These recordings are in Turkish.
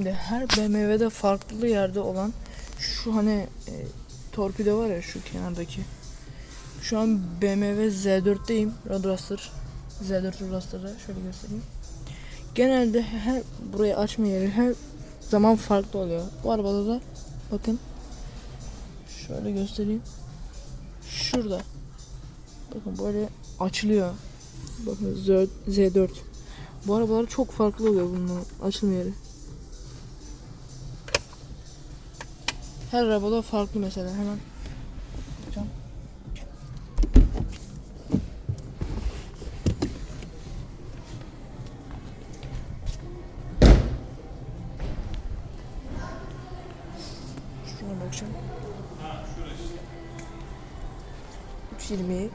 Şimdi her BMW'de farklı yerde olan şu hani e, torpido var ya şu kenardaki. Şu an BMW Z4'teyim. Roadster. Z4 Roadster'da şöyle göstereyim. Genelde her burayı açma yeri her zaman farklı oluyor. Bu arabada da bakın şöyle göstereyim. Şurada. Bakın böyle açılıyor. Bakın Z- Z4. Bu arabalar çok farklı oluyor bunun açılma yeri. Her arabada farklı mesela hemen. Bakacağım. Şuna bakacağım. 320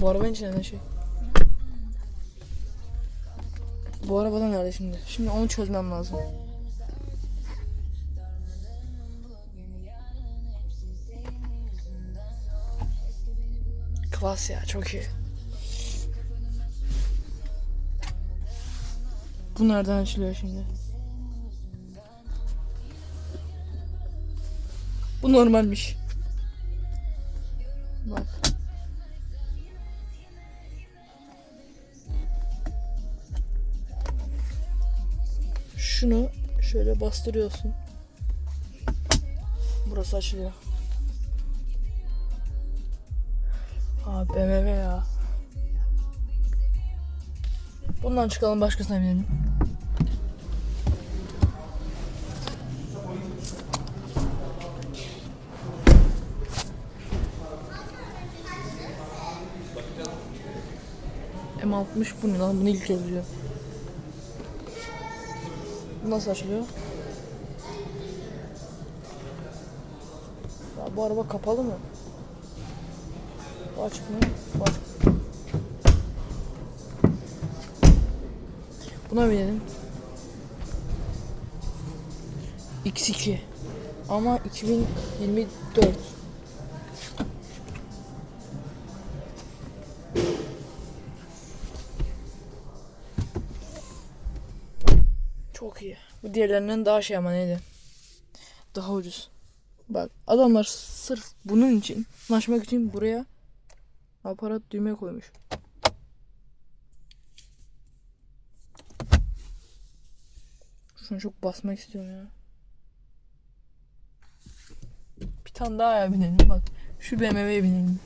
Bu arabanın içinde ne şey? Bu arabada nerede şimdi? Şimdi onu çözmem lazım. Klas ya çok iyi. Bu nereden açılıyor şimdi? Bu normalmiş. Bak. Şunu şöyle bastırıyorsun. Burası açılıyor. Aa BMW ya. Bundan çıkalım başkasına binelim. M60 bu ne lan? Bunu ilk duyuyorum. Nasıl açılıyor? Ya bu araba kapalı mı? Bu açık mı? Bu açık. Buna binelim. X2. Ama 2024. Çok iyi. Bu diğerlerinden daha şey ama neydi? Daha ucuz. Bak adamlar sırf bunun için anlaşmak için buraya aparat düğme koymuş. Şunu çok basmak istiyorum ya. Bir tane daha ya binelim bak. Şu BMW'ye binelim.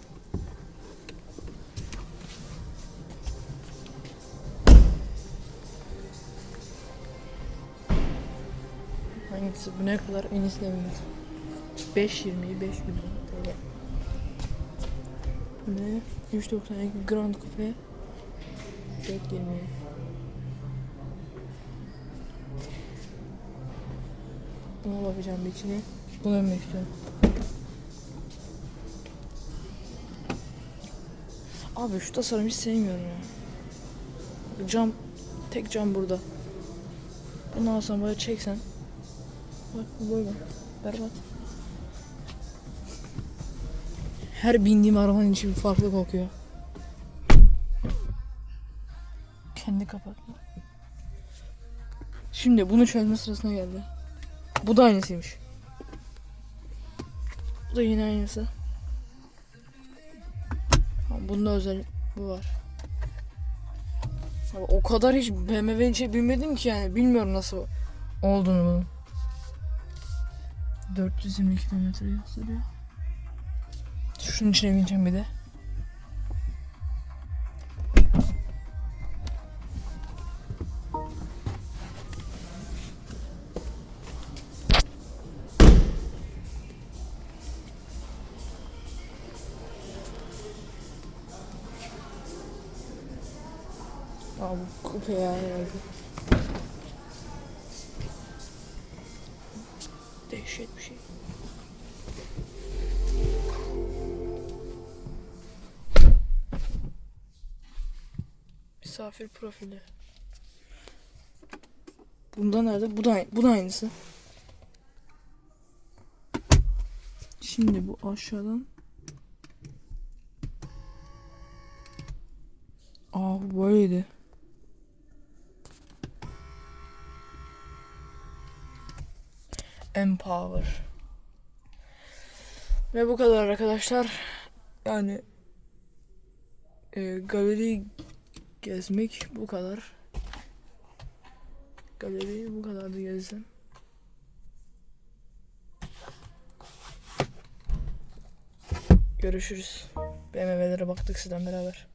Hangisi bu ne kadar en iyisini bilmiyorum. 5.20 5 milyon TL. Ne? 392 Grand Coupe 4.20 Buna bakacağım bir içine. Bunu ölmek istiyorum. Abi şu tasarımı hiç sevmiyorum ya. Cam, tek cam burada. Bunu alsam böyle çeksen. Berbat. Her bindiğim arabanın içi bir farklı kokuyor. Kendi kapatma. Şimdi bunu çözme sırasına geldi. Bu da aynısıymış. Bu da yine aynısı. Bunda özel bu var. O kadar hiç BMW'nin içine binmedim ki yani bilmiyorum nasıl olduğunu bunun. 420 kilometre gösteriyor. Şunun içine bineceğim bir de. Abi kupe ya herhalde. shit bir şey. Misafir profili. Bunda nerede? Bu da, bu da aynısı. Şimdi bu aşağıdan. Aa böyleydi. Empower. Ve bu kadar arkadaşlar. Yani e, galeri gezmek bu kadar. Galeri bu kadardı gezdim. Görüşürüz. BMW'lere baktık sizden beraber.